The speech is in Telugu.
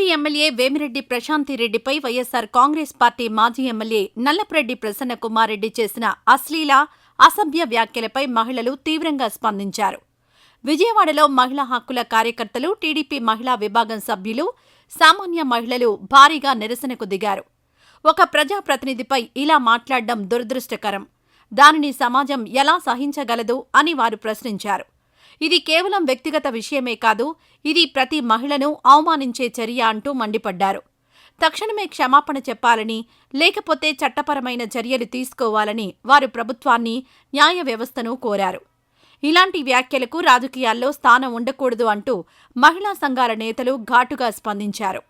టీడీపీ ఎమ్మెల్యే వేమిరెడ్డి ప్రశాంతిరెడ్డిపై వైఎస్సార్ కాంగ్రెస్ పార్టీ మాజీ ఎమ్మెల్యే నల్లప్రెడ్డి ప్రసన్న కుమారెడ్డి చేసిన అశ్లీల అసభ్య వ్యాఖ్యలపై మహిళలు తీవ్రంగా స్పందించారు. విజయవాడలో మహిళా హక్కుల కార్యకర్తలు టీడీపీ మహిళా విభాగం సభ్యులు సామాన్య మహిళలు భారీగా నిరసనకు దిగారు. ఒక ప్రజాప్రతినిధిపై ఇలా మాట్లాడడం దురదృష్టకరం. దానిని సమాజం ఎలా సహించగలదు అని వారు ప్రశ్నించారు. ఇది కేవలం వ్యక్తిగత విషయమే కాదు ఇది ప్రతి మహిళను అవమానించే చర్య అంటూ మండిపడ్డారు. తక్షణమే క్షమాపణ చెప్పాలని లేకపోతే చట్టపరమైన చర్యలు తీసుకోవాలని వారు ప్రభుత్వాన్ని న్యాయ వ్యవస్థను కోరారు. ఇలాంటి వ్యాఖ్యలకు రాజకీయాల్లో స్థానం ఉండకూడదు అంటూ మహిళా సంఘాల నేతలు ఘాటుగా స్పందించారు.